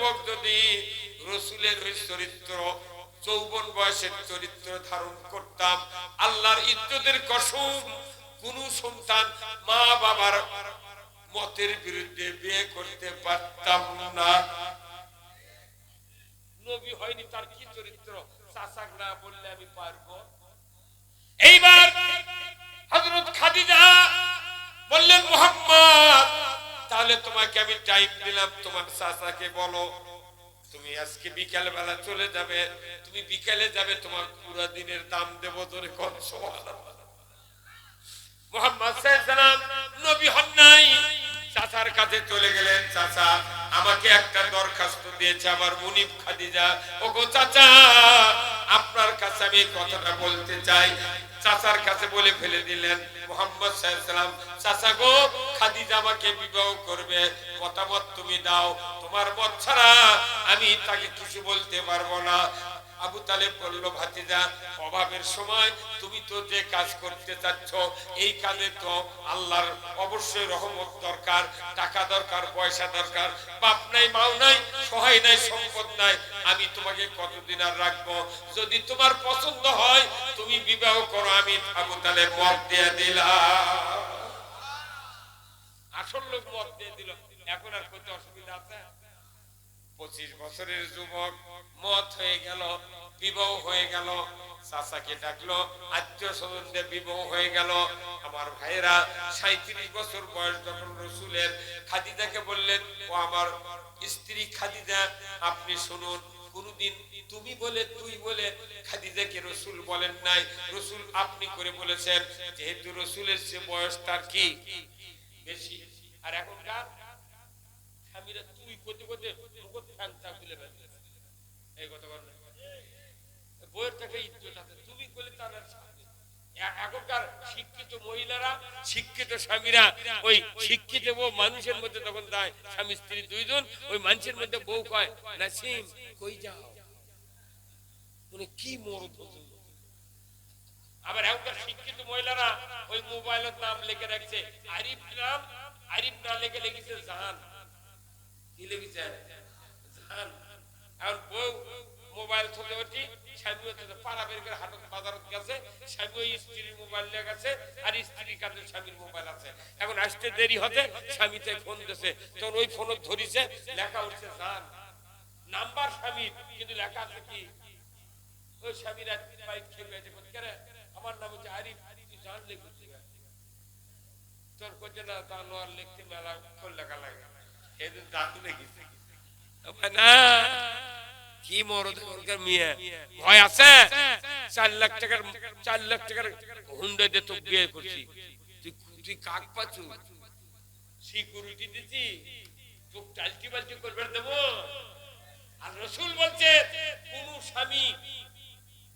যুবক যদি রসুলের ওই চরিত্র চৌবন বয়সের চরিত্র ধারণ করতাম, আল্লাহর ইজ্জতের কসম, কোন সন্তান মা বাবার মতের বিরুদ্ধে বিয়ে করতে পারতাম না। হয়নি তার কি চরিত্র? চাচাক না বললে আমি পারব। এইবার বললেন তোমাকে আমি টাইম দিলাম, তোমার চাচাকে বলো। তুমি আজকে বিকাল বেলা চলে যাবে, তুমি বিকালে যাবে, তোমার পুরো দিনের দাম দেব গো চাচা আপনার কাছে আমি কথাটা বলতে চাই। চাচার কাছে বলে ফেলে দিলেন, মোহাম্মদ সাল্লাম চাচা গো বিবাহ করবে মতামত তুমি দাও, তোমার মত ছাড়া আমি তাকে কিছু বলতে পারব না। আবু তালেব বলল, ভাতিজা, অভাবের সময় তুমি তো যে কাজ করতে চাচ্ছ, এই কাজে তো আল্লাহর অবশ্যই রহমত দরকার, টাকা দরকার, পয়সা দরকার বাপ নাই মাও নাই, সহায় নাই, সম্পদ নাই, আমি তোমাকে কতদিন আর রাখব? যদি তোমার পছন্দ হয়, তুমি বিবাহ করো, আমি আবু তালেব মত দিয়ে দিলাম। আসল লোক মত দিয়ে দিল। এখন আর কত অসুবিধা আছে পঁচিশ বছরের যুবক মত হয়ে গেল, বিবাহ হয়ে গেল, চাচাকে ডাকলো, আত্মীয় স্বজনদের বিবাহ হয়ে গেল। আমার ভাইয়েরা সাঁত্রিশ বছর বয়স যখন রসুলের খাদিজাকে বললেন, ও আমার স্ত্রী খাদিজা, আপনি শুনুন, কোনদিন তুমি বলে, তুই বলে খাদিজাকে রসুল বলেন নাই। রসুল আপনি করে বলেছেন, যেহেতু রসুলের সে বয়স তার কি? বেশি। আর এখনকার স্বামীরা তুই করতে করতে মুখত ফ্যান চা ফেলছে এই কথা বইয়ের থেকে ইজ্জত আছে। তুমি করলে এখনকার শিক্ষিত মহিলারা, শিক্ষিত স্বামীরা, ওই শিক্ষিত বউ মানুষের মধ্যে তখন যায় স্বামী, স্ত্রী দুইজন, ওই মানুষের মধ্যে বউ কয়, নাসিম, কই যাও? কি মরদ পছন্দ আবার এখনকার শিক্ষিত মহিলারা ওই মোবাইলের নাম লিখে রাখছে, আরিফ নাম আরিফ না লিখে লিখেছে জাহান। কি লিখেছে জাহান। আর মোবাইল চলে ওঠি স্বামী পাড়া বের করে হাটত বাজারত গেছে স্বামী স্ত্রীর মোবাইল নিয়ে গেছে, আর স্ত্রীর কাছে স্বামীর মোবাইল আছে। এখন আসতে দেরি হতে স্বামীতে ফোন দিছে। তখন ওই ফোন ধরিছে, লেখা উঠছে জান নাম্বার স্বামীর কিন্তু লেখা আছে কি? ওই স্বামীরা বাইক খেয়ে গেছে আমার নাম হচ্ছে আরিফ, তুই জান লিখেছি তোর করছে না তা নোয়ার লিখতে মেলা খোল লেখা লাগে সেদিন দাদু লিখেছে না কি মরদ ওরকার মেয়ে? ভয় আছে? চার লাখ টাকার চার লাখ টাকার হুন্ডা দিয়ে তো বিয়ে করছি। তুই তুই কাক পাচু? সিকিউরিটি দিছি তোকে টালটি বালটি করবে দেবো। আর রসুল বলছে কোন স্বামী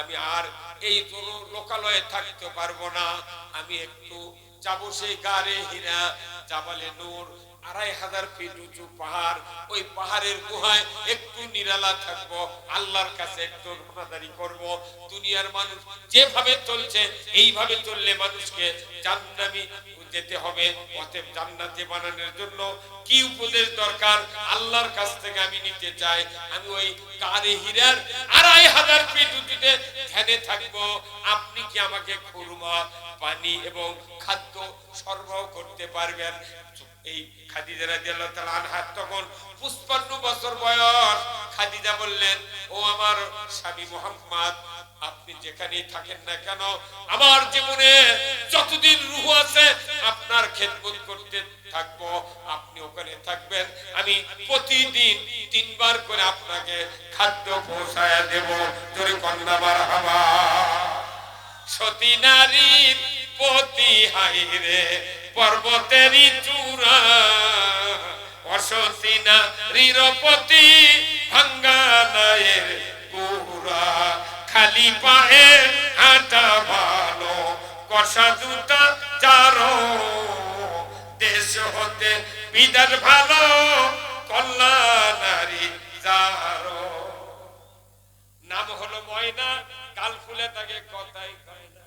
আমি আর এই লোকালয়ে থাকতে পারব না। আমি একটু যাব সেই গাড়ে হীরা জাবালে নূর আড়াই হাজার ফিট উঁচু পাহাড়। ওই পাহাড়ের গুহায় একটু নিরালা থাকব, আল্লাহর কাছে একটু রোনাদারি করব। দুনিয়ার মানুষ যেভাবে চলছে, এইভাবে চললে মানুষকে জান্নামি যেতে হবে। অতএব জান্নাতে বানানোর জন্য কি উপদেশ দরকার? আল্লাহর কাছ থেকে আমি নিতে চাই। আমি ওই কারে হীরার আড়াই হাজার ফিট উঁচুতে ধ্যানে থাকব। আপনি কি আমাকে খুরমা, পানি এবং খাদ্য সরবরাহ করতে পারবেন? এই খাদিজা রাদিয়াল্লাহু তাআলা আনহা তখন 55 বছর বয়স। খাদিজা বললেন, ও আমার স্বামী মুহাম্মদ, আপনি যেখানেই থাকেন না কেন, আমার জীবনে যতদিন রুহ আছে, আপনার খেদমত করতে থাকব, আপনি ওখানে থাকবেন। আমি প্রতিদিন তিনবার করে আপনাকে খাদ্য পৌঁছায় দেব। তোরে কন্যা মারহাবা। সতী নারীর পতি হাইরে পর্বতেরই চূড়া অসতী নারীর পতি ভাঙ্গা নায়ের খালি পায়ে হাঁটা ভালো, কষা জুতা চারো দেশ হতে বিদার ভালো, কল্যাণারি যারো নাম হলো ময়না কাল ফুলে তাকে কথাই কয় না।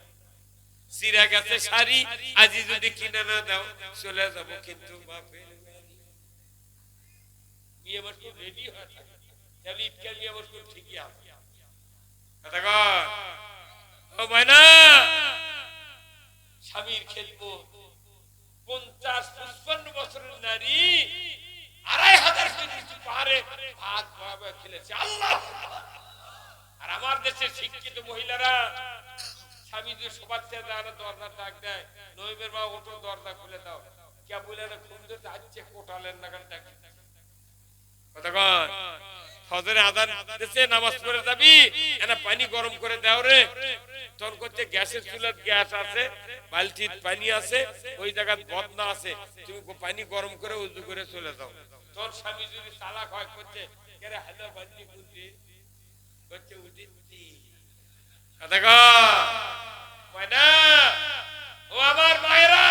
সিরা গেছে শাড়ি, আজি যদি কিনে না দাও, চলে যাব কিন্তু স্বামীর খেলব। পঞ্চাশ পঞ্চান্ন বছরের নারী আড়াই হাজার পাহাড়ে ভাত খেলেছে। আল্লাহ! আর আমার দেশের শিক্ষিত মহিলারা পানি গরম করে দাও রে। তোর করছে গ্যাসের চুলার গ্যাস আছে, বালতির পানি আছে, ওই জায়গায় বদনা আছে। তুমি পানি গরম করে উজু করে চলে যাও। তোর স্বামী যদি চালাক হয়, করছে কেরে ময়না ও আমার মায়েরা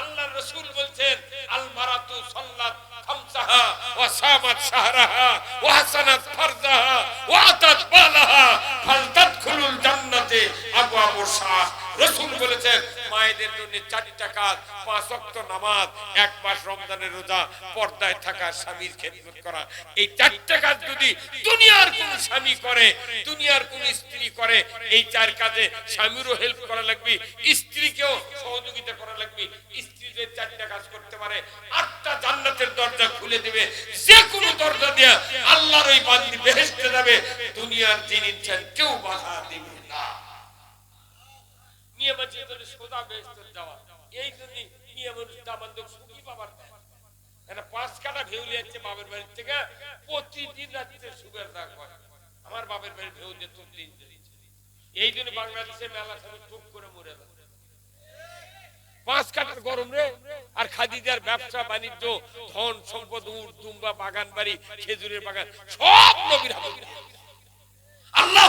আল্লাহ রসুল বলছেন, আল মারাতু সাল্লাত খামসাহা ওয়া সামাত শাহরাহা ওয়া হাসানাত ফারজাহা ওয়া আতাত বালাহা ফালতাদখুলুল জান্নাতে আবওয়াবুশ শাহ রসুল বলেছেন, মায়েদের জন্য চারটা কাজ, পাঁচ ওয়াক্ত নামাজ, এক মাস রমজানের রোজা, পর্দায় থাকা স্বামীর খেদমত করা। এই চারটা কাজ যদি দুনিয়ার কোন স্বামী করে, দুনিয়ার কোন স্ত্রী করে, এই চার কাজে স্বামীরও হেল্প করা লাগবে, স্ত্রীকেও সহযোগিতা করা লাগবে। স্ত্রী যে চারটা কাজ করতে পারে, আটটা জান্নাতের দরজা খুলে দিবে। যে কোনো দরজা দিয়ে আল্লাহর ওই বান্দি বেহেশতে যাবে। দুনিয়ার ইচ্ছেন কেউ বাধা দিবে না। পাঁচ কাটা বাড়ির থেকে, প্রতিদিন রাত্রে আমার ভেউ যেত দিন এই জন্য বাংলাদেশে মেলা টুক করে মরে পাঁচ কাটার গরম রে, আর খাদিজার ব্যবসা, বাণিজ্য, ধন, সম্পদ, উট, দুম্বা, বাগান বাড়ি, খেজুরের বাগান, সব নবীর আল্লাহ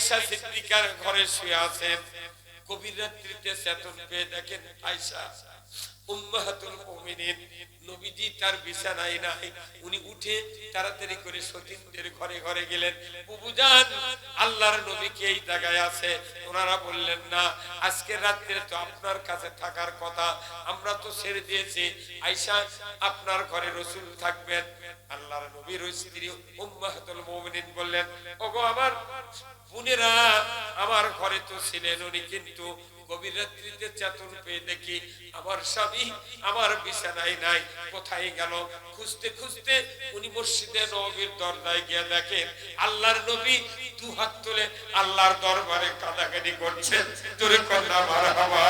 আয়েশা সিদ্দিকার ঘরে শুয়ে আছেন। কবির রাত্রিতে চেতন পেয়ে দেখেন আয়েশা। উম্মাহাতুল মুমিনিন। নবীজি তার বিছানায় নাই। উনি উঠে তাড়াতাড়ি করে সতীনদের ঘরে ঘরে গেলেন। বুবুজান আল্লাহর নবী কি এই জায়গায় আছে? ওনারা বললেন, না, আজকে রাত্রে তো আপনার কাছে থাকার কথা। আমরা তো ছেড়ে দিয়েছি। আয়েশা, আপনার ঘরে রসুল থাকবেন। আল্লাহর নবীর স্ত্রী উম্মাহাতুল মুমিনিন বললেন, ওগো আমার বোনেরা, আমার ঘরে তো ছিলেন উনি, কিন্তু চেতন পেয়ে দেখি আমার স্বামী আমার বিছানায় নাই। কোথায় গেল? খুঁজতে খুঁজতে উনি মসজিদে নবীর দরজায় গিয়ে দেখেন আল্লাহর নবী দু হাত তুলে আল্লাহর দরবারে কাদাকাদি করছেন। তোরে কন্যা মারহাবা।